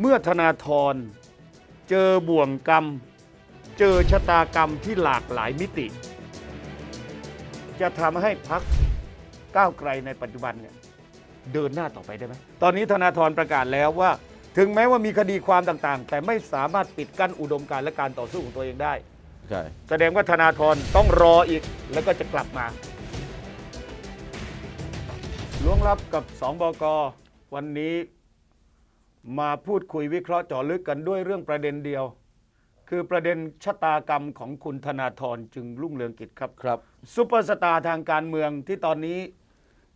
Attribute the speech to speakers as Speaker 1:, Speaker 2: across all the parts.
Speaker 1: เมื่อธนาธรเจอบ่วงกรรม เจอชะตากรรมที่หลากหลายมิติ จะทำให้พักก้าวไกลในปัจจุบันเนี่ยเดินหน้าต่อไปได้ไหมตอนนี้ธนาธรประกาศแล้วว่า ถึงแม้ว่ามีคดีความต่างๆ แต่ไม่สามารถปิดกั้นอุดมการณ์และการต่อสู้ของตัวเองได้
Speaker 2: ใช่
Speaker 1: แสดงว่าธนาธรต้องรออีกแล้วก็จะกลับมาล้วงลับกับสองบกวันนี้ มาพูดคุยวิเคราะห์เจาะลึกกันด้วยเรื่องประเด็นเดียว คือประเด็นชะตากรรมของคุณธนาธรจึงรุ่งเรืองกิจครับ
Speaker 2: ครับ
Speaker 1: ซุปเปอร์สตาร์ทางการเมืองที่ตอนนี้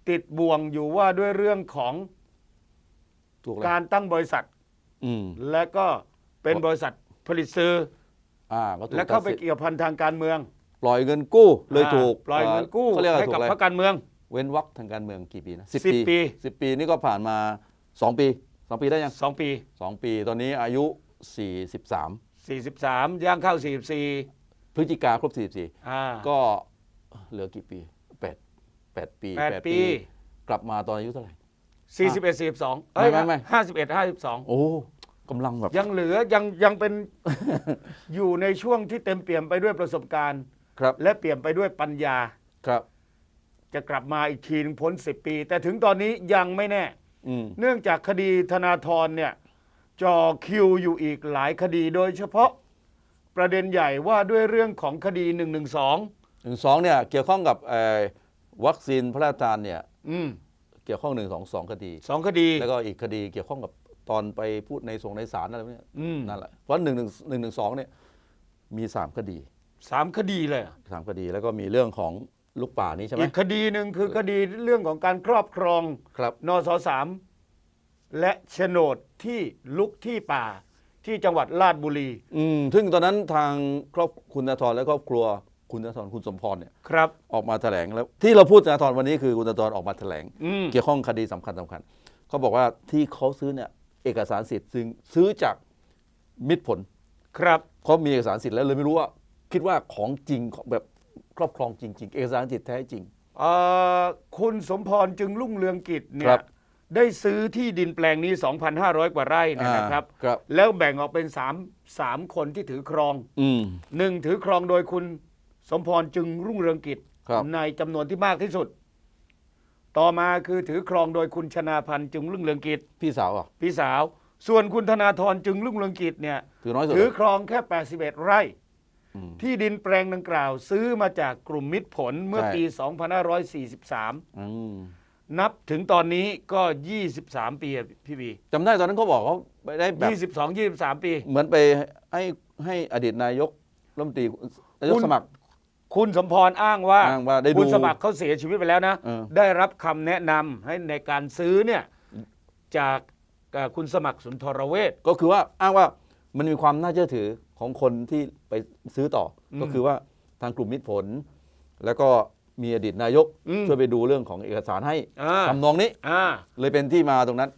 Speaker 1: ติดบ่วงอยู่ว่าด้วยเรื่องของ
Speaker 2: ถูกแล้ว
Speaker 1: การตั้งบริษัท
Speaker 2: อืม
Speaker 1: และก็เป็นบริษัทผลิตซื้อ
Speaker 2: อ่าก็ถูก
Speaker 1: และเข้าไป
Speaker 2: ตัดสิน
Speaker 1: เกี่ยวพันทางการเมือง
Speaker 2: ปล่อยเงินกู้เลยถูก
Speaker 1: อ่าปล่อยเงินกู้
Speaker 2: เขาเรียกอะไร
Speaker 1: ให้
Speaker 2: ถู
Speaker 1: กับ
Speaker 2: กอะไร
Speaker 1: พรรคการเมือง
Speaker 2: เว้นวรรคทางการเมืองกี่ปีนะสิบ
Speaker 1: สิบปี
Speaker 2: สิบปีนี่ก็ผ่านมาสองปี สองปีได้ยัง
Speaker 1: 2ปี
Speaker 2: สองปีตอนนี้อายุสี่สิบสาม
Speaker 1: 43 ย่างเข้า 44
Speaker 2: พฤศจิกาครบสี่สิบสี่
Speaker 1: อ่า
Speaker 2: ก็เหลือกี่ปีแปดแปดปี
Speaker 1: แปดปี
Speaker 2: กลับมาตอนอายุเท่าไหร่
Speaker 1: 41 42เอ้ย
Speaker 2: ไม่ไม่ไม่
Speaker 1: 51 52
Speaker 2: โอ้กำลังแบบ
Speaker 1: ยังเหลือยังยังเป็น อยู่ในช่วงที่เต็มเปี่ยมไปด้วยประสบการณ์
Speaker 2: ครับ
Speaker 1: และเปี่ยมไปด้วยปัญญา
Speaker 2: ครับ
Speaker 1: จะกลับมาอีกทีนึงพ้น 10 ปี แต่ถึงตอนนี้ยังไม่แน่
Speaker 2: อืม
Speaker 1: เนื่องจากคดีธนาธรเนี่ยจ่อคิวอยู่อีกหลายคดีโดยเฉพาะประเด็นใหญ่ว่าด้วยเรื่องของคดี 112
Speaker 2: หนึ่งสองเนี่ยเกี่ยวข้องกับเอ่อวัคซีนพระราชทานเนี่ย
Speaker 1: อืม
Speaker 2: เกี่ยวข้องหนึ่งสองสองคดี
Speaker 1: สองคดี
Speaker 2: แล้วก็อีกคดีเกี่ยวข้องกับตอนไปพูดในส่งในศาลอะไรพวกเนี้ย
Speaker 1: อืม
Speaker 2: นั่นแหละเพราะหนึ่งหนึ่งหนึ่งหนึ่งสองเนี่ยมีสามคดี
Speaker 1: สามคดีเลยเหรอ
Speaker 2: สามคดีแล้วก็มีเรื่องของ ลูกป่านี้ใช่ไหม
Speaker 1: อีกคดีหนึ่งคือคดีเรื่องของการครอบครอง
Speaker 2: ครับ
Speaker 1: นสสามและโฉนดที่ลุกที่ป่าที่จังหวัดราชบุรี
Speaker 2: อืมซึ่งตอนนั้นทางครอบคุณธนาธรและครอบครัวคุณธนาธรคุณสมพรเนี่ย
Speaker 1: ครับ
Speaker 2: ออกมาแถลงแล้ว ที่เราพูดธนาธรวันนี้คือคุณธนาธรออกมาแถลง
Speaker 1: อืม
Speaker 2: เกี่ยวข้องคดีสำคัญสำคัญเขาบอกว่าที่เขาซื้อเนี่ยเอกสารสิทธิ์ซึ่งซื้อจากมิตรผล
Speaker 1: ครับ
Speaker 2: เขามีเอกสารสิทธิ์แล้วเลยไม่รู้ว่า คิดว่าของจริงของแบบ ครอบครองจริง ๆ เอกสารสิทธิ์แท้จริง
Speaker 1: เอ่อคุณสมพรจึงรุ่งเรืองกิจเนี่
Speaker 2: ครั
Speaker 1: ย
Speaker 2: บ
Speaker 1: ได้ซื้อที่ดินแปลงนี้ 2,500 กว่าไร่เนยนะครับ
Speaker 2: อ่าครับ
Speaker 1: แล้วแบ่งออกเป็น3 3คนที่ถือครอง
Speaker 2: อืม
Speaker 1: หนึ่งถือครองโดยคุณสมพรจึงรุ่งเรืองกิจ
Speaker 2: ครับ
Speaker 1: ในจำนวนที่มากที่สุด ต่อมาคือถือครองโดยคุณชนาพันธ์จึงรุ่งเรืองกิจ
Speaker 2: พี่สาวอะ
Speaker 1: พี่สาว ส่วนคุณธนาธรจึงรุ่งเรืองกิจเนี่ย
Speaker 2: ถือน้อยสุด
Speaker 1: ถือ
Speaker 2: เหรอ
Speaker 1: ครองแค่ 81 ไร่
Speaker 2: ม
Speaker 1: ที่ดินแปลงดังกล่าว ซื้อมาจากกลุ่มมิตรผลเมื่อ
Speaker 2: ใช่
Speaker 1: ปี 2543
Speaker 2: อืม
Speaker 1: นับถึงตอนนี้ก็ 23 ปีอะพี่บี
Speaker 2: จำได้ตอนนั้นเขาบอกเขาไปได้แบบ
Speaker 1: 22 23 ปี
Speaker 2: เหมือนไปให้ให้อดีตนายกรัฐมนตรีนายก
Speaker 1: คุณ
Speaker 2: สมัคร
Speaker 1: คุณสมพรอ้างว่า
Speaker 2: อ้างว่าได้ดู
Speaker 1: คุณสมัครเขาเสียชีวิตไปแล้วนะ
Speaker 2: เออ
Speaker 1: ได้รับคำแนะนำให้ในการซื้อเนี่ยจากเอ่อคุณสมัครสุนทรเวช
Speaker 2: ก็คือว่าอ้างว่ามันมีความน่าเชื่อถือ ของคนที่ไปซื้อต่ออ
Speaker 1: ม
Speaker 2: ก็คือว่าทางกลุ่มมิตรผล แล้วก็มีอดีตนายก
Speaker 1: อืม
Speaker 2: ช่วยไปดูเรื่องของเอกสารให้
Speaker 1: อ่า
Speaker 2: ทำนองนี้
Speaker 1: อ่า
Speaker 2: เลยเป็นที่มาตรงนั้น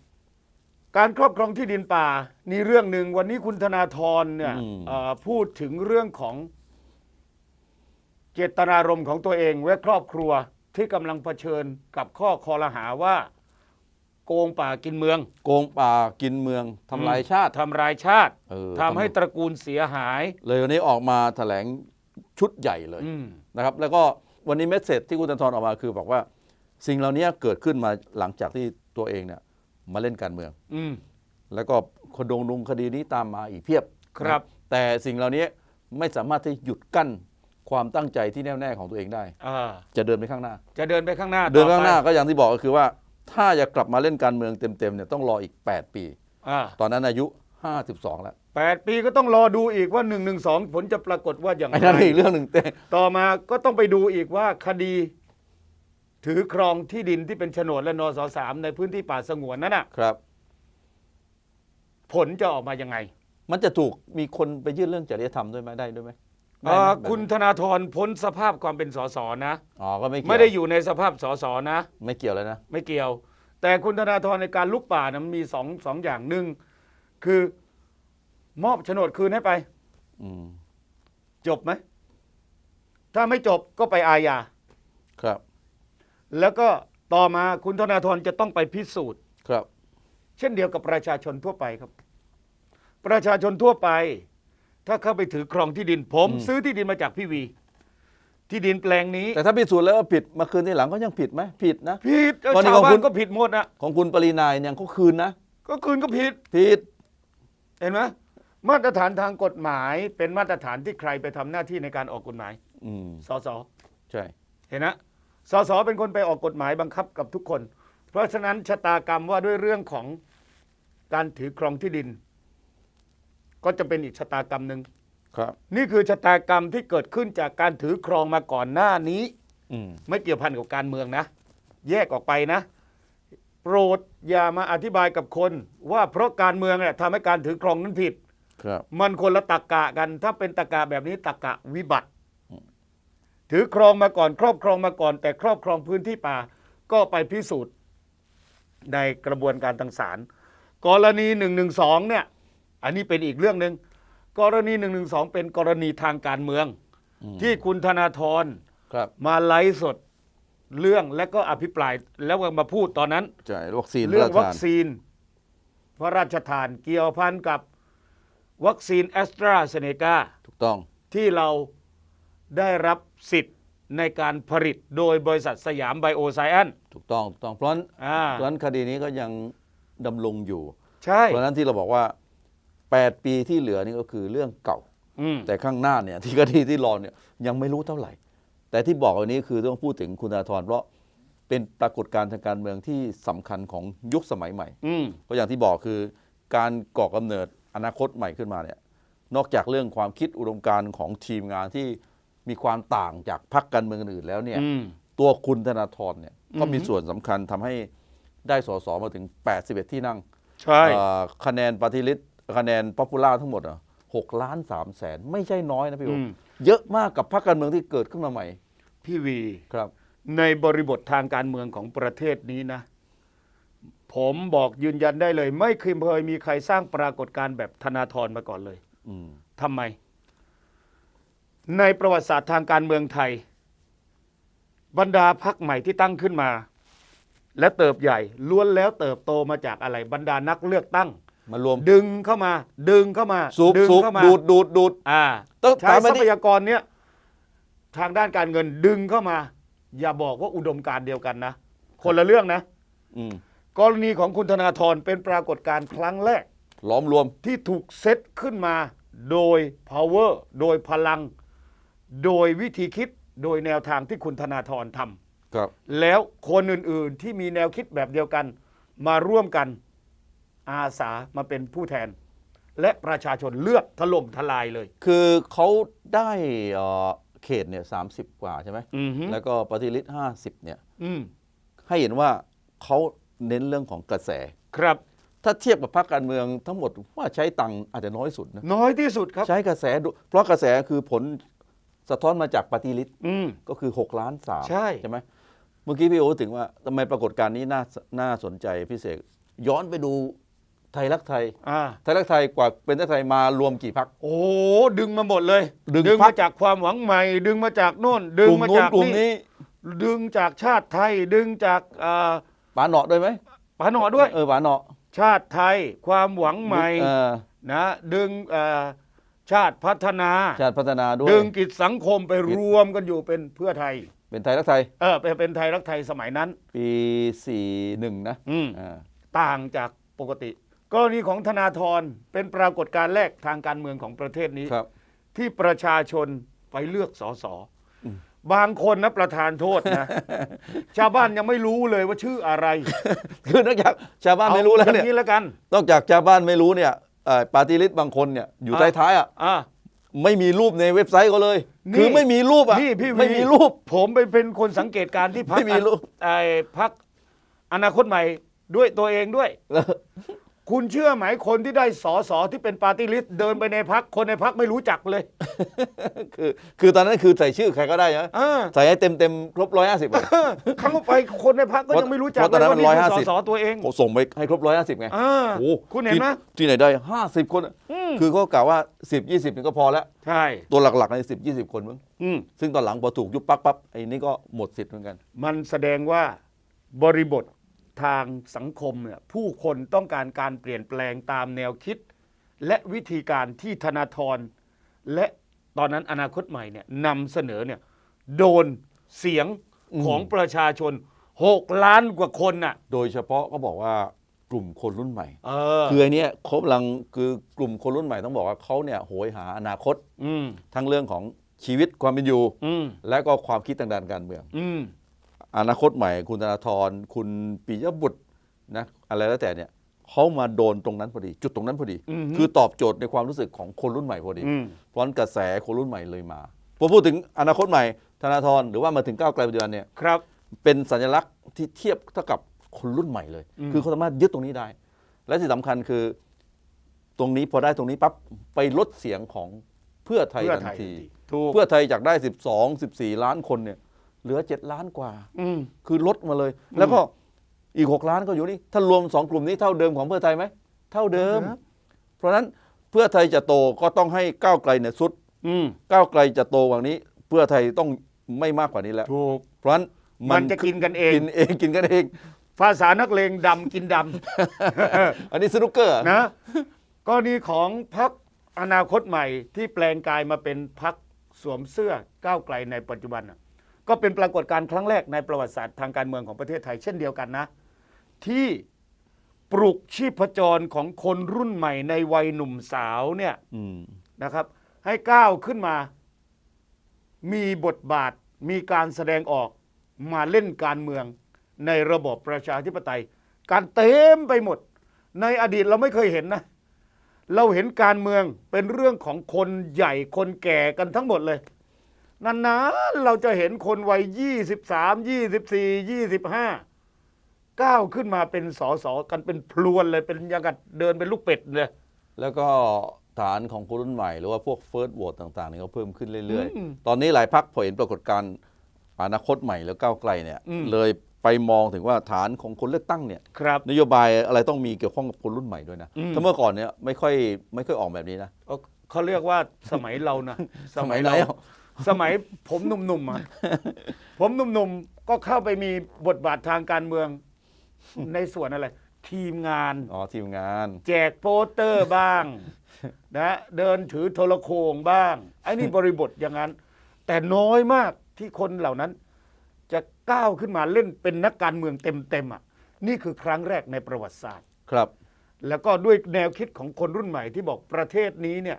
Speaker 1: การครอบครองที่ดินป่านี่เรื่องหนึ่งวันนี้คุณธนาธรเนี่ย
Speaker 2: อืม
Speaker 1: เอ่อพูดถึงเรื่องของเจตนารมณ์ของตัวเองและครอบครัวที่กำลังเผชิญกับข้อคอรหาว่า โกงป่ากินเมือง
Speaker 2: โกงป่ากินเมืองทำลายชาติ
Speaker 1: ทำลายชาติ
Speaker 2: เออ
Speaker 1: ทำให้ตระกูลเสียหาย
Speaker 2: เลยวันนี้ออกมาแถลงชุดใหญ่เลย
Speaker 1: อืม
Speaker 2: นะครับ แล้วก็วันนี้เมสเซจที่คุณธนาธรออกมาคือบอกว่า สิ่งเหล่านี้เกิดขึ้นมาหลังจากที่ตัวเองเนี่ยมาเล่นการเมือง
Speaker 1: อืม
Speaker 2: แล้วก็คดงนุงคดีนี้ตามมาอีกเพียบ
Speaker 1: ครับ
Speaker 2: นะแต่สิ่งเหล่านี้ไม่สามารถที่หยุดกั้นความตั้งใจที่แน่วแน่ของตัวเองได้
Speaker 1: อ่า
Speaker 2: จะเดินไปข้างหน้า
Speaker 1: จะเดินไปข้างหน้า
Speaker 2: เดินไป
Speaker 1: ต่อ
Speaker 2: ข้างหน้าก็อย่างที่บอกก็คือว่า ถ้าจะกลับมาเล่นการเมืองเต็มๆเนี่ยต้องรออีก 8 ปี
Speaker 1: อ่า
Speaker 2: ตอนนั้นอายุ 52 แล้ว
Speaker 1: แปดปีก็ต้องรอดูอีกว่า1นึผลจะปรากฏว่าอย่าง
Speaker 2: ไอ้
Speaker 1: ไร
Speaker 2: นั่นอีกเรื่องหนึ่งแต่
Speaker 1: ต่อมาก็ต้องไปดูอีกว่าคดี ถือครองที่ดินที่เป็นโฉนดและนสสามในพื้นที่ป่าสงวนนั้นน่ะ
Speaker 2: ครับ
Speaker 1: ผลจะออกมายังไง
Speaker 2: มันจะถูกมีคนไปยื่นเรื่องจริยธรรมด้วยไหมได้ด้วยไหม
Speaker 1: เอ่อ
Speaker 2: ได้ไหม
Speaker 1: คุณธนาธรพ้นสภาพความเป็นสสนะ
Speaker 2: อ๋อก็ไม่เกี่ยว
Speaker 1: ไม่ได้อยู่ในสภาพสสนะ
Speaker 2: ไม่เกี่ยวเลยนะ
Speaker 1: ไม่เกี่ยว แต่คุณธนาธรในการลุกป่านะมันมีสองสองอย่างหนึ่งคือมอบโฉนดคืนให้ไป
Speaker 2: อืม
Speaker 1: จบไหม ถ้าไม่จบก็ไปอาญา
Speaker 2: ครับ
Speaker 1: แล้วก็ต่อมาคุณธนาธรจะต้องไปพิสูจน์
Speaker 2: ครับ
Speaker 1: เช่นเดียวกับประชาชนทั่วไปครับ ประชาชนทั่วไป ถ้าเข้าไปถือครองที่ดินผม
Speaker 2: อืม
Speaker 1: ซื้อที่ดินมาจากพี่วี ที่ดินแปลงนี้
Speaker 2: แต่ถ้าพิสูจน์แล้วว่าผิดมาคืนที่หลังก็ยังผิดไหมผิดนะ
Speaker 1: ผิด
Speaker 2: วันนี้
Speaker 1: ชาว
Speaker 2: ของ
Speaker 1: บ้า
Speaker 2: คุ
Speaker 1: น
Speaker 2: ณ
Speaker 1: ก็ผิดหมดนะ
Speaker 2: ของคุณปรินายเนี่ยเขาคืนนะ
Speaker 1: ก็คืนก็ผิด
Speaker 2: ผิด
Speaker 1: เห็นไหมมาตรฐานทางกฎหมาย เป็นมาตรฐานที่ใครไปทำหน้าที่ในการออกกฎหมาย
Speaker 2: อืม
Speaker 1: สส
Speaker 2: ใช่
Speaker 1: เห็นนะสสเป็นคนไปออกกฎหมายบังคับกับทุกคน เพราะฉะนั้นชะตากรรมว่าด้วยเรื่องของการถือครองที่ดิน ก็จะเป็นอีกชะตากรรมหนึ่ง
Speaker 2: ครับ
Speaker 1: นี่คือชะตากรรมที่เกิดขึ้นจากการถือครองมาก่อนหน้านี้
Speaker 2: อืม
Speaker 1: ไม่เกี่ยวพันกับการเมืองนะ แยกออกไปนะ โปรดอย่ามาอธิบายกับคน ว่าเพราะการเมืองเนี่ยทำให้การถือครองนั้นผิด
Speaker 2: ครับ
Speaker 1: มันคนละตักกะกัน ถ้าเป็นตักกะแบบนี้ตักกะวิบัติ ถือครองมาก่อน ครอบครองมาก่อน แต่ครอบครองพื้นที่ป่า ก็ไปพิสูจน์ในกระบวนการทางศาลกรณีหนึ่งหนึ่งสองเนี่ย อันนี้เป็นอีกเรื่องหนึ่งกรณีหนึ่งหนึ่งสองเป็นกรณีทางการเมือง
Speaker 2: อืม
Speaker 1: ที่คุณธนาธร
Speaker 2: ครับ
Speaker 1: มาไลฟ์สดเรื่องและก็อภิปรายแล้วก็มาพูดตอนนั้น
Speaker 2: ใช่วัคซีน
Speaker 1: เรื่อง
Speaker 2: พะ
Speaker 1: วั
Speaker 2: ราช
Speaker 1: ค
Speaker 2: ทาน
Speaker 1: ซีน พระราชทานเกี่ยวพันกับวัคซีนแอสตราเซเนกา
Speaker 2: ถูกต้อง
Speaker 1: ที่เราได้รับสิทธิ์ในการผลิตโดยบริษัทสยามไบโอไซแอน
Speaker 2: ถูกต้องถูกต้องเพราะฉะนั้น
Speaker 1: อ่า
Speaker 2: เพราะฉะนั้นคดีนี้ก็ยังดำรงอยู่
Speaker 1: ใช่
Speaker 2: เพราะฉะนั้นที่เราบอกว่า 8 ปีที่เหลือนี่ก็คือเรื่องเก่า
Speaker 1: อืม
Speaker 2: แต่ข้างหน้าเนี่ยที่คดีที่รอเนี่ยยังไม่รู้เท่าไหร่ แต่ที่บอกวันนี้คือต้องพูดถึงคุณธนาธรเพราะเป็นปรากฏการณ์ทางการเมืองที่สำคัญของยุคสมัยใหม่
Speaker 1: อืม
Speaker 2: เพราะอย่างที่บอกคือการก่อกำเนิดอนาคตใหม่ขึ้นมาเนี่ยนอกจากเรื่องความคิดอุดมการณ์ของทีมงานที่มีความต่างจากพรรคการเมืองอื่นแล้วเนี่ย
Speaker 1: อืม
Speaker 2: ตัวคุณธนาธรเนี่ยก็มี
Speaker 1: อือฮึ
Speaker 2: ส่วนสำคัญทำให้ได้สสมาถึง 81 ที่นั่ง
Speaker 1: ใช่
Speaker 2: เอ่อคะแนนปฏิริษ คะแนนป๊อปปูล่าทั้งหมดอะหกล้านสามแสนไม่ใช่น้อยนะพี่โอ
Speaker 1: อืม
Speaker 2: เยอะมากกับพรรคการเมืองที่เกิดขึ้นมาใหม่
Speaker 1: พี่วี
Speaker 2: ครับ
Speaker 1: ในบริบททางการเมืองของประเทศนี้นะ ผมบอกยืนยันได้เลย ไม่เคยเคยมีใครสร้างปรากฏการณ์แบบธนาธรมาก่อนเลย
Speaker 2: อืม
Speaker 1: ทำไม ในประวัติศาสตร์ทางการเมืองไทย บรรดาพักใหม่ที่ตั้งขึ้นมา และเติบใหญ่ล้วนแล้วเติบโตมาจากอะไร บรรดานักเลือกตั้ง
Speaker 2: มารวม
Speaker 1: ดึงเข้ามา ดึงเข้ามา
Speaker 2: สูบ
Speaker 1: ดึง
Speaker 2: สูบ
Speaker 1: เข้ามา
Speaker 2: ดูดดูดดูด
Speaker 1: อ่า
Speaker 2: ต้อง
Speaker 1: ใช้
Speaker 2: ตาม
Speaker 1: ท
Speaker 2: มา
Speaker 1: รั
Speaker 2: นี่
Speaker 1: พยากรเนี้ยทางด้านการเงินดึงเข้ามา อย่าบอกว่าอุดมการณ์เดียวกันนะ คนละเรื่องนะ
Speaker 2: อืม
Speaker 1: กรณีของคุณธนาธรเป็นปรากฏการณ์ครั้งแรก
Speaker 2: ล้อมรวม
Speaker 1: ที่ถูกเซตขึ้นมาโดย power โดยพลัง โดยวิธีคิดโดยแนวทางที่คุณธนาธรท
Speaker 2: ครับำ
Speaker 1: แล้วคนอื่นๆที่มีแนวคิดแบบเดียวกัน มาร่วมกัน อาสามาเป็นผู้แทน และประชาชนเลือกถล่มทลายเลย
Speaker 2: คือเขาได้เอ่อเขตเนี่ยสากว่าใช่ไหม
Speaker 1: อือฮึ
Speaker 2: แล้วก็ปฏิริษห้าสิบเนี่ย
Speaker 1: อืม
Speaker 2: ให้เห็นว่าเขาเน้นเรื่องของกระแส
Speaker 1: ครับ
Speaker 2: ถ้าเทียบกับพรรคการเมืองทั้งหมดว่าใช้ตังค์อาจจะน้อยสุดนะ
Speaker 1: น้อยที่สุดครับ
Speaker 2: ใช้กระแสดูเพราะกระแสคือผลสะท้อนมาจากปฏิริษ
Speaker 1: อืม
Speaker 2: ก็คือ6ล้านสาม
Speaker 1: ใช่
Speaker 2: ใช่ไหมเมื่อกี้พี่โอถึงว่าทำไมปรากฏการณ์นี้น่าน่าสนใจพิเศษ ย้อนไปดู ไทยรักไทย
Speaker 1: อ่า
Speaker 2: ไทยรักไทยกว่าเป็นไทยรักไทยมารวมกี่พัก
Speaker 1: โอ้ดึงมาหมดเลย
Speaker 2: ดึง
Speaker 1: ดึง
Speaker 2: พรร
Speaker 1: มา
Speaker 2: ค
Speaker 1: จากความหวังใหม่ ดึงมาจากโน่น ดึง
Speaker 2: กลุ่ม
Speaker 1: มา
Speaker 2: นู้น
Speaker 1: จาก
Speaker 2: กลุ่มนี้
Speaker 1: ดึงจากชาติไทย ดึงจากอ่า
Speaker 2: ปาหนอด้วยไหม
Speaker 1: ปาหนอด้วย
Speaker 2: เออปาหนอ
Speaker 1: ชาติไทย ความหวังใหม่
Speaker 2: เออ
Speaker 1: นะดึงอ่าชาติพัฒนา
Speaker 2: ชาติพัฒนาด้วย
Speaker 1: ดึงกิจสังคมไปรวมกันอยู่เป็นเพื่อไทย
Speaker 2: เป็นไทยรักไทย
Speaker 1: เออเป็นเป็นไทยรักไทยสมัยนั้น
Speaker 2: ปี 41 นะ
Speaker 1: อืม
Speaker 2: อ่า
Speaker 1: ต่างจากปกติ กรณีของธนาธรเป็นปรากฏการณ์แรกทางการเมืองของประเทศนี้
Speaker 2: ครับ
Speaker 1: ที่ประชาชนไปเลือกสส
Speaker 2: อืม
Speaker 1: บางคนนะประธานโทษนะ ชาวบ้านยังไม่รู้เลยว่าชื่ออะไร
Speaker 2: คือนอกจากชาวบ้านไม่รู้แล้วเนี่ย
Speaker 1: อาอย่างนี้แล้วกัน
Speaker 2: นอกจากชาวบ้านไม่รู้เนี่ยปาร์ตี้ลิสต์บางคนเนี่ยอยู่
Speaker 1: อะ
Speaker 2: ท้ายๆอะ
Speaker 1: อะ
Speaker 2: ไม่มีรูปในเว็บไซต์เขาเลย
Speaker 1: นี่
Speaker 2: คือไม่มีรูปอะ
Speaker 1: นี่พี่วี
Speaker 2: ไม่มีรูป
Speaker 1: ผมไปเป็นคนสังเกตการณ์ที่พัก
Speaker 2: ไม่มีรูป
Speaker 1: ไอ้พักอนาคตใหม่ด้วยตัวเองด้วย คุณเชื่อไหมคนที่ได้สอสอที่เป็นปาร์ตี้ลิสต์เดินไปในพักคนในพักไม่รู้จักเลย
Speaker 2: คือคือตอนนั้นคือใส่ชื่อใครก็ได้นะ
Speaker 1: อ่า
Speaker 2: ใส่ให้เต็มเต็มๆครบร้อยห้าสิบ
Speaker 1: ครั้งไปคนในพักก็ยังไม่รู้จัก
Speaker 2: เพราะตอน
Speaker 1: เลย
Speaker 2: นั้น
Speaker 1: ว่านี่
Speaker 2: มัน
Speaker 1: คือสอ
Speaker 2: 150
Speaker 1: สอตัวเอง
Speaker 2: ผมส่งไปให้ครบร้อยห้าสิบไง
Speaker 1: อ่า
Speaker 2: โอ้
Speaker 1: คุณเห็นไหม
Speaker 2: ที่ที่ไหนได้ห้าสิบคนอะ
Speaker 1: อืม
Speaker 2: คือเขากล่าวว่าสิบยี่สิบนี่ก็พอแล้ว
Speaker 1: ใช่
Speaker 2: ตัวหลักๆในสิบยี่สิบคนมั้ง
Speaker 1: อืม
Speaker 2: ซึ่งตอนหลังพอถูกยุบปั๊บปั๊บไอ้นี่ก็หมดสิทธิ์เหมือนกัน
Speaker 1: มันแสดงว่าบริบท ทางสังคมเนี่ยผู้คนต้องการการเปลี่ยนแปลงตามแนวคิด และวิธีการที่ธนาธรและตอนนั้นอนาคตใหม่เนี่ยนำเสนอเนี่ยโดนเสียงของประชาชน 6 ล้านกว่าคนน่ะ
Speaker 2: โดยเฉพาะก็บอกว่ากลุ่มคนรุ่นใหม่
Speaker 1: เออ
Speaker 2: คือไอันนี้ยเขากำลังคือกลุ่มคนรุ่นใหม่ต้องบอกว่าเขาเนี่ยโหยหาอนาคต
Speaker 1: อืม
Speaker 2: ทั้งเรื่องของชีวิตความเป็นอยู่
Speaker 1: อืม
Speaker 2: และก็ความคิดทางด้านการเมือง
Speaker 1: อืม
Speaker 2: อนาคตใหม่ คุณธนาธรคุณปิยบุตรนะอะไรแล้วแต่เนี่ยเขามาโดนตรงนั้นพอดี จุดตรงนั้นพอดี
Speaker 1: อืม
Speaker 2: คือตอบโจทย์ในความรู้สึกของคนรุ่นใหม่พอดี
Speaker 1: อืม
Speaker 2: เพราะฉะนั้นกระแสคนรุ่นใหม่เลยมาพอพูดถึงอนาคตใหม่ธนาธรหรือว่ามาถึงก้าวไกลปัจจุบันเนี่ย
Speaker 1: ครับ
Speaker 2: เป็นสัญลักษณ์ที่เทียบเท่ากับคนรุ่นใหม่เลย
Speaker 1: อืม
Speaker 2: คือเขาสามารถยึดตรงนี้ได้ และที่สำคัญคือ ตรงนี้พอได้ตรงนี้ปั๊บไปลดเสียงของเพื่อไทย
Speaker 1: เพื่อ
Speaker 2: ทัน
Speaker 1: ไทย
Speaker 2: ที
Speaker 1: ถูก
Speaker 2: เพื่อไทยจากได้ 12 14 ล้านคนเนี่ย เหลือ7ล้านกว่า
Speaker 1: อืม
Speaker 2: คือลดมาเลย แล้วก็อีก6ล้านก็อยู่นี่ ถ้ารวม2กลุ่มนี้เท่าเดิมของเพื่อไทยไหม เท่าเดิม
Speaker 1: ครับ
Speaker 2: เพราะฉะนั้นเพื่อไทยจะโตก็ต้องให้ก้าวไกลเนี่ยสุด
Speaker 1: อืม
Speaker 2: ก้าวไกลจะโตกว่านี้ เพื่อไทยต้องไม่มากกว่านี้แล้ว
Speaker 1: ถูก
Speaker 2: เพราะฉะนั้น
Speaker 1: มันจะกินกันเอง
Speaker 2: กินเองกินกันเอง
Speaker 1: ภาษานักเลงดำกินดำ
Speaker 2: อันนี้สนุกเกอร์
Speaker 1: นะกรณีของพักอนาคตใหม่ที่แปลงกายมาเป็นพักสวมเสื้อก้าวไกลในปัจจุบันน่ะ ก็เป็นปรากฏการณ์ครั้งแรกในประวัติศาสตร์ทางการเมืองของประเทศไทยเช่นเดียวกันนะ ที่ปลุกชีพจรของคนรุ่นใหม่ในวัยหนุ่มสาวเนี่ยนะครับ ให้ก้าวขึ้นมา มีบทบาทมีการแสดงออกมาเล่นการเมืองในระบบประชาธิปไตย การเต็มไปหมด ในอดีตเราไม่เคยเห็นนะ เราเห็นการเมืองเป็นเรื่องของคนใหญ่คนแก่กันทั้งหมดเลย นานๆเราจะเห็นคนวัย23 24 25ก้าวขึ้นมาเป็นสสกันเป็นพลวนเลยเป็นอยังกับเดินเป็นลูกเป็ดเลย
Speaker 2: แล้วก็ฐานของคนรุ่นใหม่ หรือว่าพวกเฟิร์สโหวตต่างๆนี่ก็เพิ่มขึ้นเรื่อย
Speaker 1: อืม
Speaker 2: ๆ ตอนนี้หลายพักพอเห็นปรากฏการณ์อนาคตใหม่แล้วก้าวไกลเนี่ย
Speaker 1: อืม
Speaker 2: เลยไปมองถึงว่าฐานของคนเลือกตั้งเนี่ย
Speaker 1: ครับ
Speaker 2: นโยบายอะไรต้องมีเกี่ยวข้องกับคนรุ่นใหม่ด้วยนะ
Speaker 1: อืม
Speaker 2: ถ้าเมื่อก่อนเนี่ยไม่ค่อยไม่ค่อยออกแบบนี้นะ
Speaker 1: เขาเรียกว่าสมัยเรานะ
Speaker 2: สมัยไหนอะ
Speaker 1: สมัยผมหนุ่มๆอะผมหนุ่มๆก็เข้าไปมีบทบาททางการเมือง ในส่วนอะไร ทีมงาน
Speaker 2: อ๋อทีมงาน
Speaker 1: แจกโปสเตอร์บ้าง นะเดินถือโทรโขงบ้างไอ้นี่บริบทอย่างนั้น แต่น้อยมากที่คนเหล่านั้น จะก้าวขึ้นมาเล่นเป็นนักการเมืองเต็มๆอะ นี่คือครั้งแรกในประวัติศาสตร์
Speaker 2: ครับ
Speaker 1: แล้วก็ด้วยแนวคิดของคนรุ่นใหม่ที่บอกประเทศนี้เนี่ย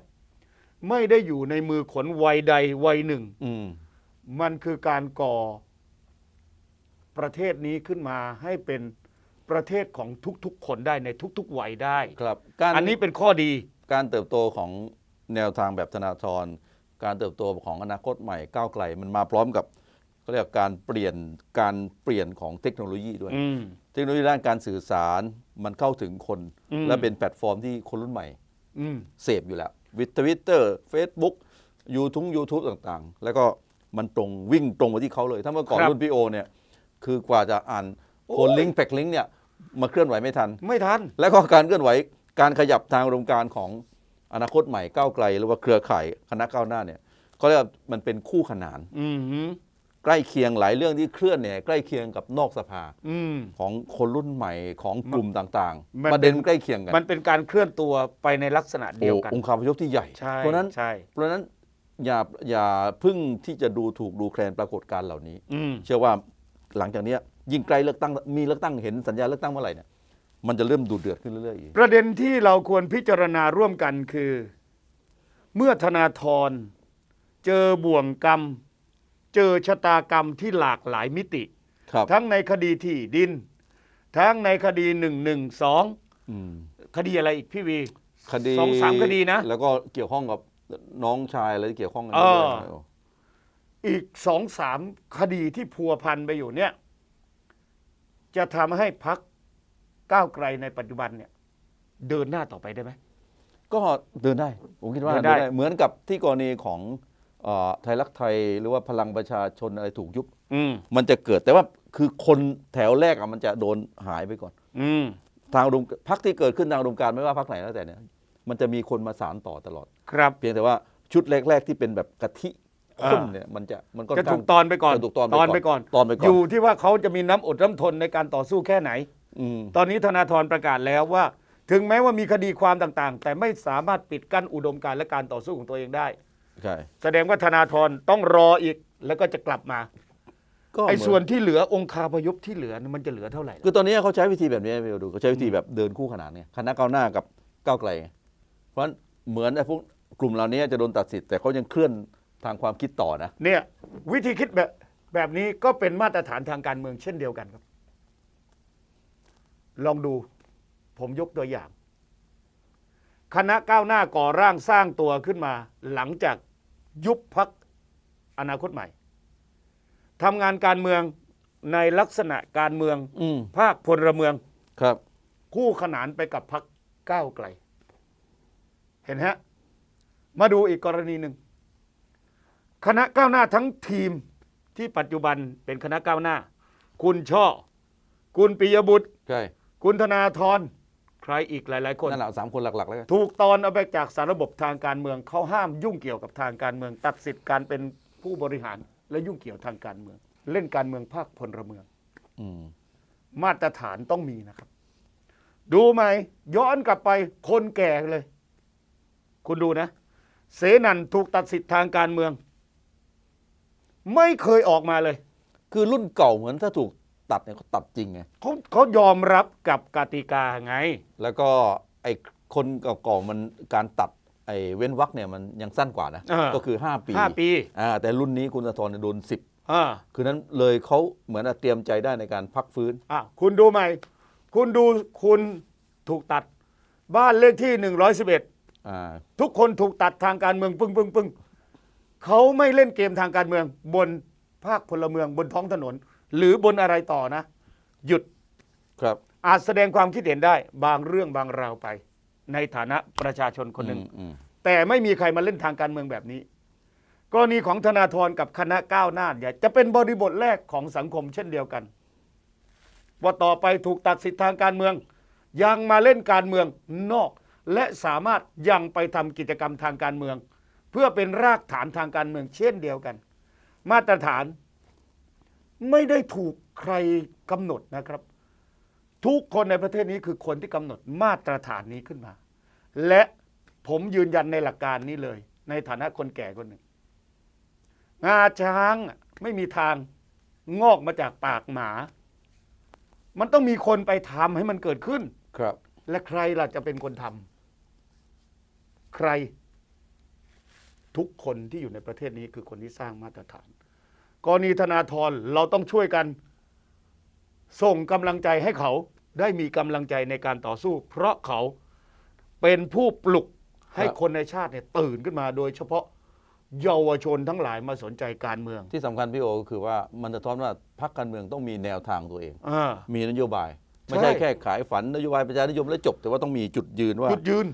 Speaker 1: ไม่ได้อยู่ในมือขนวัยใดวัยหนึ่ง
Speaker 2: อืม
Speaker 1: มันคือการก่อ ประเทศนี้ขึ้นมาให้เป็นประเทศของทุกๆ คนได้ในทุกๆวัยได้
Speaker 2: ครับ การ
Speaker 1: อันนี้เป็นข้อดี
Speaker 2: การเติบโตของแนวทางแบบธนาธรการเติบโตของอนาคตใหม่ก้าวไกล มันมาพร้อมกับเขาเรียกการเปลี่ยนการเปลี่ยนของเทคโนโลยีด้วย
Speaker 1: อืม
Speaker 2: เทคโนโลยีด้านการสื่อสารมันเข้าถึงคน
Speaker 1: อืม
Speaker 2: และเป็นแพลตฟอร์มที่คนรุ่นใหม่
Speaker 1: อืม
Speaker 2: เสพอยู่แล้ว วิทวิตเตอร์เฟซบุ๊กยูทูบยูทูบต่างๆ แล้วก็มันตรงวิ่งตรงมาที่เขาเลย ถ้าเมื่อก่อน
Speaker 1: ครับ
Speaker 2: รุ่นพี่โอเนี่ยคือกว่าจะอ่านโคนลิงก์แฟกลิงก์เนี่ยมาเคลื่อนไหวไม่ทัน
Speaker 1: ไม่ทัน
Speaker 2: แล้วก็การเคลื่อนไหวการขยับทางอุดมการณ์ของอนาคตใหม่ก้าวไกล หรือว่าเครือข่ายคณะก้าวหน้าเนี่ยเขาเรียกว่ามันเป็นคู่ขนาน
Speaker 1: อืมหืม
Speaker 2: ใกล้เคียงหลายเรื่องที่เคลื่อนเนี่ยใกล้เคียงกับนอกสภา
Speaker 1: อืม
Speaker 2: ของคนรุ่นใหม่ของกลุ่มต่าง
Speaker 1: มัน
Speaker 2: ๆ ประเด็นใกล้เคียงกัน
Speaker 1: มันเป็นการเคลื่อนตัวไปในลักษณะเดียวกัน
Speaker 2: โอ้องค์คาพยพที่ใหญ่
Speaker 1: ใช่
Speaker 2: เพราะฉะนั้น
Speaker 1: ใช่
Speaker 2: เพราะฉะนั้นอย่าอย่าเพึ่งที่จะดูถูกดูแคลนปรากฏการณ์เหล่านี้
Speaker 1: อืม
Speaker 2: เชื่อว่าหลังจากเนี้ยยิ่งใกล้เลือกตั้งมีเลือกตั้งเห็นสัญญาเลือกตั้งเมื่อไหร่เนี่ยมันจะเริ่มดูเดือดขึ้นเรื่อยๆอีก
Speaker 1: ประเด็นที่เราควรพิจารณาร่วมกันคือ เมื่อธนาธรเจอบ่วงกรรม เจอชะตากรรมที่หลากหลายมิติ
Speaker 2: ครับ
Speaker 1: ทั้งในคดีที่ดิน ทั้งในคดีหนึ่งหนึ่งสอง
Speaker 2: อืม
Speaker 1: คดีอะไรอีกพี่วี
Speaker 2: คดี
Speaker 1: สองสามคดีนะ
Speaker 2: แล้วก็เกี่ยวข้องกับน้องชายอะไรที่เกี่ยวข้องกัน
Speaker 1: เอ
Speaker 2: ด้วย
Speaker 1: อ
Speaker 2: นะ
Speaker 1: อีกสองสามคดีที่พัวพันไปอยู่เนี่ย จะทำให้พักก้าวไกลในปัจจุบันเนี่ย เดินหน้าต่อไปได้ไหม
Speaker 2: ก็เดินได้ ผมคิดว่า
Speaker 1: เดิ
Speaker 2: เดิ
Speaker 1: น
Speaker 2: น
Speaker 1: ได้
Speaker 2: ได้ เหมือนกับที่กรณีของเอ่อ ไทยรักไทยหรือว่าพลังประชาชนอะไรถูกยุบ
Speaker 1: อืม
Speaker 2: มันจะเกิดแต่ว่าคือคนแถวแรกอะมันจะโดนหายไปก่อน
Speaker 1: อืม
Speaker 2: ทางอุดมพักที่เกิดขึ้นทางอุดมการณ์ไม่ว่าพักไหนแล้วแต่เนี่ยมันจะมีคนมาสานต่อตลอด
Speaker 1: ครับ
Speaker 2: เพียงแต่ว่าชุดแรก ๆ ที่เป็นแบบกะทิข้นเนี่ยมันจะมันก็
Speaker 1: จะถูกตอนไปก่อน
Speaker 2: จะถูกตอน
Speaker 1: ตอนไปก่อน
Speaker 2: ตอนไปก่อน
Speaker 1: อยู่ที่ว่าเขาจะมีน้ำอดน้ำทนในการต่อสู้แค่ไหน
Speaker 2: อืม
Speaker 1: ตอนนี้ธนาธรประกาศแล้วว่า ถึงแม้ว่ามีคดีความต่างๆ แต่ไม่สามารถปิดกั้นอุดมการณ์และการต่อสู้ของตัวเองได้
Speaker 2: ใช่
Speaker 1: แสดงว่าธนาธรต้องรออีกแล้วก็จะกลับมา
Speaker 2: ก็
Speaker 1: ไอ้
Speaker 2: เหมื
Speaker 1: ส่วนที่เหลือองคาพยพที่เหลือมันจะเหลือเท่าไหร่ล่ะ
Speaker 2: คือตอนนี้เขาใช้วิธีแบบนี้ไปดูเขาใช้วิธีแบบเดินคู่ขนานเนี่ยคณะก้าวหน้ากับก้าวไกลไงเพราะฉะนั้นเหมือนไอ้พวกกลุ่มเหล่านี้จะโดนตัดสิทธิ์แต่เขายังเคลื่อนทางความคิดต่อนะ
Speaker 1: เนี่ย วิธีคิดแบบแบบนี้ก็เป็นมาตรฐานทางการเมืองเช่นเดียวกันครับ ลองดูผมยกตัวอย่าง คณะก้าวหน้าก่อร่างสร้างตัวขึ้นมา หลังจาก ยุบพักอนาคตใหม่ทำงานการเมืองในลักษณะการเมือง
Speaker 2: อืม
Speaker 1: ภาคพลเมือง
Speaker 2: ครับ
Speaker 1: คู่ขนานไปกับพักก้าวไกล เห็นฮะ มาดูอีกกรณีหนึ่ง คณะก้าวหน้าทั้งทีมที่ปัจจุบันเป็นคณะก้าวหน้า คุณช่อ คุณปิยบุตร
Speaker 2: ใช่
Speaker 1: คุณธนาธร ใครอีกหลาย ๆ คน
Speaker 2: นั่นแหละสามคนหลักๆแล้วกัน
Speaker 1: ถูกตอนเอาไปจากสารระบบทางการเมืองเขาห้ามยุ่งเกี่ยวกับทางการเมือง ตัดสิทธิ์การเป็นผู้บริหารและยุ่งเกี่ยวทางการเมือง เล่นการเมืองภาคพลเมือง
Speaker 2: อืม
Speaker 1: มาตรฐานต้องมีนะครับ ดูไหมย้อนกลับไปคนแก่เลย คุณดูนะ เสนันถูกตัดสิทธิ์ทางการเมือง ไม่เคยออกมาเลย
Speaker 2: คือรุ่นเก่าเหมือนถ้าถูก ตัดเนี่ยเขาตัดจริงไง
Speaker 1: เขาเขายอมรับกับกติกาไง
Speaker 2: แล้วก็ไอ้คนเก่าๆมันการตัดไอ้เว้นวรรคเนี่ยมันยังสั้นกว่านะ
Speaker 1: เออ
Speaker 2: ก็คือ 5 ปี
Speaker 1: ห้าปี
Speaker 2: อ่าแต่รุ่นนี้คุณธนาธรเนี่ยโดน10
Speaker 1: อ่า
Speaker 2: คือนั้นเลยเขาเหมือนเตรียมใจได้ในการพักฟื้น
Speaker 1: อะคุณดูใหม่ คุณดูคุณถูกตัด บ้านเลขที่ 111
Speaker 2: อ่า
Speaker 1: ทุกคนถูกตัดทางการเมืองปึ้งปึ้งปึ้งเขาไม่เล่นเกมทางการเมืองบนภาคพลเมืองบนท้องถนน หรือบนอะไรต่อนะ หยุด
Speaker 2: ครับ
Speaker 1: อาจแสดงความคิดเห็นได้ บางเรื่องบางราวไป ในฐานะประชาชนคนหนึ่ง
Speaker 2: อืมอืม
Speaker 1: แต่ไม่มีใครมาเล่นทางการเมืองแบบนี้ กรณีของธนาธรกับคณะก้าวหน้าเนี่ยจะเป็นบริบทแรกของสังคมเช่นเดียวกัน ว่าต่อไปถูกตัดสิทธิทางการเมือง ยังมาเล่นการเมืองนอก และสามารถยังไปทำกิจกรรมทางการเมือง เพื่อเป็นรากฐานทางการเมืองเช่นเดียวกัน มาตรฐาน ไม่ได้ถูกใครกำหนดนะครับ ทุกคนในประเทศนี้คือคนที่กำหนดมาตรฐานนี้ขึ้นมา และผมยืนยันในหลักการนี้เลย ในฐานะคนแก่คนหนึ่ง งาช้างอะไม่มีทางงอกมาจากปากหมา มันต้องมีคนไปทำให้มันเกิดขึ้น
Speaker 2: ครับ
Speaker 1: และใครล่ะจะเป็นคนทำใคร ทุกคนที่อยู่ในประเทศนี้คือคนที่สร้างมาตรฐาน กรณีธนาธรเราต้องช่วยกัน ส่งกำลังใจให้เขาได้มีกำลังใจในการต่อสู้ เพราะเขาเป็นผู้ปลุกให้
Speaker 2: ครับ
Speaker 1: คนในชาติเนี่ยตื่นขึ้นมา โดยเฉพาะเยาวชนทั้งหลายมาสนใจการเมือง
Speaker 2: ที่สำคัญพี่โอก็คือว่ามันจะท้อนว่าพรรคการเมืองต้องมีแนวทางตัวเอง
Speaker 1: อ่า
Speaker 2: มีนโยบาย ไม่
Speaker 1: ใช่
Speaker 2: ใช่ แค่ขายฝันนโยบายประชานิยมแล้วจบ แต่ว่าต้องมีจุดยืนว่า
Speaker 1: จุดยืน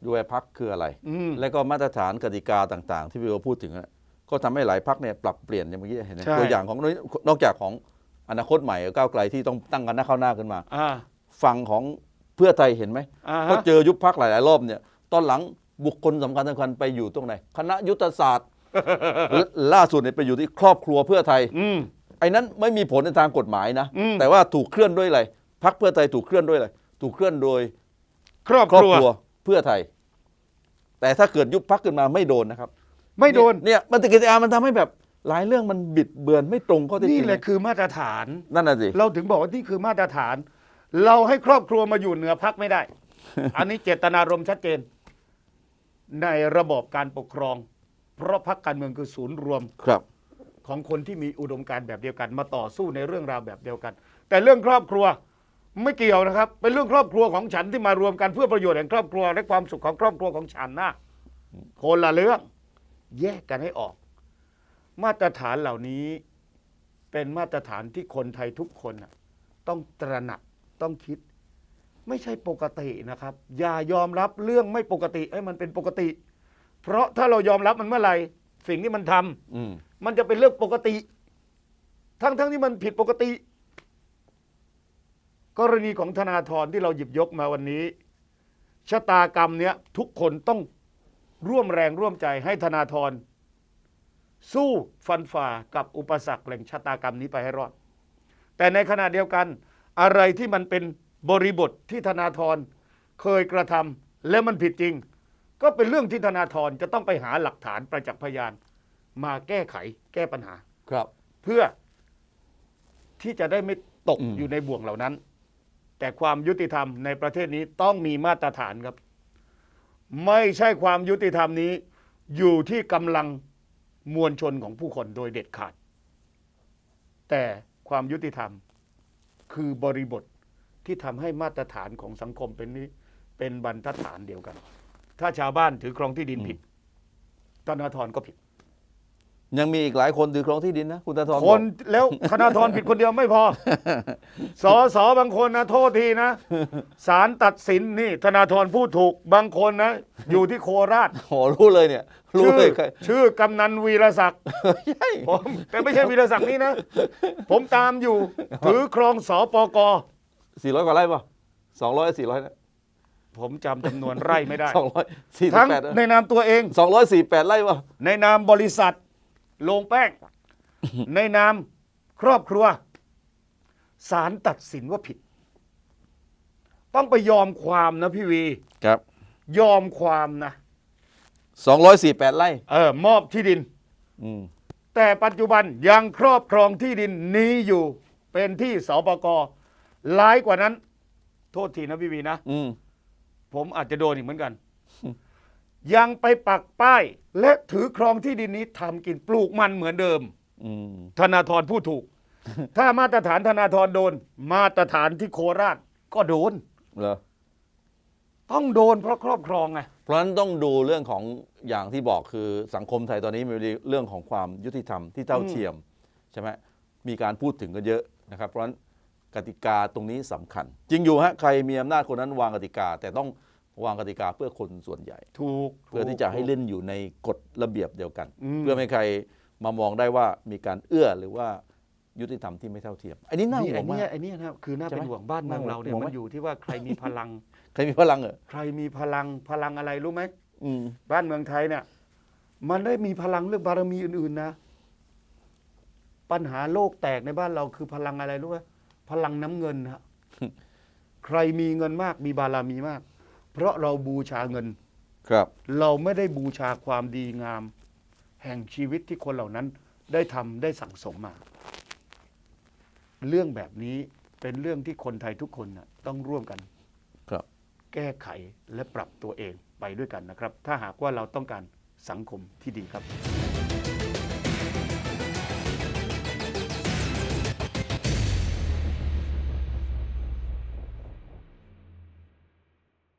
Speaker 2: นโยบายพรรคคืออะไร
Speaker 1: อืม
Speaker 2: และก็มาตรฐานกติกาต่าง ๆ ที่พี่โอพูดถึงอะ ก็ทำให้หลายพรรคเนี่ยปรับเปลี่ยนอย่างเมื่อกี้เห็นไหม
Speaker 1: ใช่
Speaker 2: ตัวอย่างของนอกจากของอนาคตใหม่กับก้าวไกลที่ต้องตั้งกันหน้าเข้าหน้าขึ้นมา
Speaker 1: อ่า
Speaker 2: ฝั่งของเพื่อไทยเห็นไหม
Speaker 1: อ่า
Speaker 2: ก็
Speaker 1: ฮะ
Speaker 2: เจอยุบพักหลาย ๆ รอบเนี่ย ตอนหลังบุคคลสำคัญสำคัญไปอยู่ตรงไหน คณะยุทธศาสตร์และล่าสุดเนี่ยไปอยู่ที่ครอบครัวเพื่อไทย
Speaker 1: อืม
Speaker 2: ไอ้นั้นไม่มีผลในทางกฎหมายนะ
Speaker 1: อืม
Speaker 2: แต่ว่าถูกเคลื่อนด้วยอะไรพักเพื่อไทยถูกเคลื่อนด้วยอะไรถูกเคลื่อนโดย
Speaker 1: ครอบ
Speaker 2: ครอบ
Speaker 1: ครัว
Speaker 2: ครัวเพื่อไทย แต่ถ้าเกิดยุบพักขึ้นมาไม่โดนนะครับ
Speaker 1: ไม่โดน
Speaker 2: เนี่ยมันติกิจการมันทำให้แบบหลายเรื่องมันบิดเบือนไม่ตรงข้อเท็จจ
Speaker 1: นี่
Speaker 2: ริง
Speaker 1: แหละคือมาตรฐาน
Speaker 2: นั่นน่ะสิ
Speaker 1: เราถึงบอกว่านี่คือมาตรฐาน เราให้ครอบครัวมาอยู่เหนือพักไม่ได้ อันนี้เจตนารมณ์ชัดเจน ในระบอบการปกครอง เพราะพักการเมืองคือศูนย์รวม
Speaker 2: ครับ
Speaker 1: ของคนที่มีอุดมการณ์แบบเดียวกัน มาต่อสู้ในเรื่องราวแบบเดียวกัน แต่เรื่องครอบครัวไม่เกี่ยวนะครับ เป็นเรื่องครอบครัวของฉันที่มารวมกันเพื่อประโยชน์แห่งครอบครัวและความสุขของครอบครัวของฉันนะคนละเรื่อง แยกกันให้ออก มาตรฐานเหล่านี้เป็นมาตรฐานที่คนไทยทุกคนน่ะต้องตระหนักต้องคิด ไม่ใช่ปกตินะครับ อย่ายอมรับเรื่องไม่ปกติให้มันเป็นปกติ เพราะถ้าเรายอมรับมันเมื่อไหร่สิ่งที่มันทำ
Speaker 2: อืม
Speaker 1: มันจะเป็นเรื่องปกติ ทั้งๆทที่มันผิดปกติ กรณีของธนาธรที่เราหยิบยกมาวันนี้ชะตากรรมเนี้ยทุกคนต้อง ร่วมแรงร่วมใจให้ธนาธรสู้ฟันฝ่ากับอุปสรรคแห่งชะตากรรมนี้ไปให้รอด แต่ในขณะเดียวกัน อะไรที่มันเป็นบริบทที่ธนาธรเคยกระทำและมันผิดจริง ก็เป็นเรื่องที่ธนาธรจะต้องไปหาหลักฐานประจักษ์พยาน มาแก้ไขแก้ปัญหา
Speaker 2: ครับ
Speaker 1: เพื่อที่จะได้ไม่ตก
Speaker 2: อืม
Speaker 1: อยู่ในบ่วงเหล่านั้น แต่ความยุติธรรมในประเทศนี้ต้องมีมาตรฐานครับ ไม่ใช่ความยุติธรรมนี้ อยู่ที่กำลังมวลชนของผู้คนโดยเด็ดขาด แต่ความยุติธรรมคือบริบทที่ทำให้มาตรฐานของสังคมเป็นนี้เป็นบรรทัดฐานเดียวกัน ถ้าชาวบ้านถือครองที่ดินผิดธนาธรก็ผิด
Speaker 2: ยังมีอีกหลายคนถือครองที่ดินนะ คุณตาทร
Speaker 1: ค
Speaker 2: บอก
Speaker 1: นแล้วธนาธรผิดคนเดียวไม่พอ สอสอบางคนนะโทษทีนะศาลตัดสินนี่ธนาธรพูดถูกบางคนนะ อยู่ที่โคราช
Speaker 2: โอ้รู้เลยเนี่ย รู้
Speaker 1: ชื่อ
Speaker 2: เลยใคร
Speaker 1: ชื่อกำนันวีรศักดิ์
Speaker 2: ใช่
Speaker 1: ผมแต่ไม่ใช่วีรศักดิ์นี่นะ ผมตามอยู่ ถือครองสปก
Speaker 2: สี่ร้อยกว่าไร่ป่ะสองร้อยสี่ร้อยนะ
Speaker 1: ผมจำจำนวนไร่ไม่ได้
Speaker 2: สองร้อยสี่สิ
Speaker 1: ทั้
Speaker 2: บ
Speaker 1: ง
Speaker 2: แปด
Speaker 1: ในนามตัวเอง
Speaker 2: สองร้อยสี่แปดไร่ป่ะ
Speaker 1: ในนามบริษัท โรงแป้ง ในนามครอบครัวศาลตัดสินว่าผิด ต้องไปยอมความนะพี่วี
Speaker 2: ครับ
Speaker 1: ยอมความนะ
Speaker 2: สองร้อยสี่แปดไร่
Speaker 1: เออ มอบที่ดิน
Speaker 2: อืม
Speaker 1: แต่ปัจจุบันยังครอบครองที่ดินนี้อยู่เป็นที่สปกหลายกว่านั้น โทษทีนะพี่วีนะ
Speaker 2: อืม
Speaker 1: ผมอาจจะโดนอีกเหมือนกัน ยังไปปักป้าย และถือครองที่ดินนี้ทำกินปลูกมันเหมือนเดิม
Speaker 2: อืม
Speaker 1: ธนาธรพูดถูก ถ้ามาตรฐานธนาธรโดน มาตรฐานที่โคราชก็โดน
Speaker 2: เหรอ
Speaker 1: ต้องโดนเพราะครอบครองไง
Speaker 2: เพราะฉะนั้นต้องดูเรื่องของอย่างที่บอกคือสังคมไทยตอนนี้มีเรื่องของความยุติธรรมที่เท่าเทียมใช่ไหมมีการพูดถึงกันเยอะนะครับ เพราะฉะนั้นกติกาตรงนี้สำคัญ จริงอยู่ฮะใครมีอำนาจคนนั้นวางกติกา แต่ต้อง วางกติกาเพื่อคนส่วนใหญ่
Speaker 1: ถูก
Speaker 2: เพื่อที่จะให้เล่นอยู่ในกฎระเบียบเดียวกัน
Speaker 1: อืม
Speaker 2: เพื่อไม่ให้ใครมามองได้ว่ามีการเอื้อหรือว่ายุติธรรมที่ไม่เท่าเทียม อันนี้น่า
Speaker 1: นี่
Speaker 2: ห่ว
Speaker 1: ไอ้
Speaker 2: งมา
Speaker 1: เนี่
Speaker 2: ก
Speaker 1: ยไอ้เนี่ยนะคือน่า
Speaker 2: ใช่ไหม
Speaker 1: เป็นห่วงบ้านเมืองเราเนี่ย
Speaker 2: ห่วงไหม
Speaker 1: มันอยู่ที่ว่าใครมีพลัง
Speaker 2: ใครมีพลังเหรอ
Speaker 1: ใครมีพลังพลังอะไรรู้ไหม
Speaker 2: อืม
Speaker 1: บ้านเมืองไทยเนี่ย มันได้มีพลังเรื่องบารมีอื่น ๆนะ ปัญหาโลกแตกในบ้านเราคือพลังอะไรรู้ไหมพลังน้ำเงินฮะใครมีเงินมากมีบารมีมาก เพราะเราบูชาเงิน
Speaker 2: ครับ
Speaker 1: เราไม่ได้บูชาความดีงาม แห่งชีวิตที่คนเหล่านั้นได้ทำได้สั่งสมมา เรื่องแบบนี้เป็นเรื่องที่คนไทยทุกคนนะต้องร่วมกัน
Speaker 2: ครับ
Speaker 1: แก้ไขและปรับตัวเองไปด้วยกันนะครับ ถ้าหากว่าเราต้องการสังคมที่ดีครับ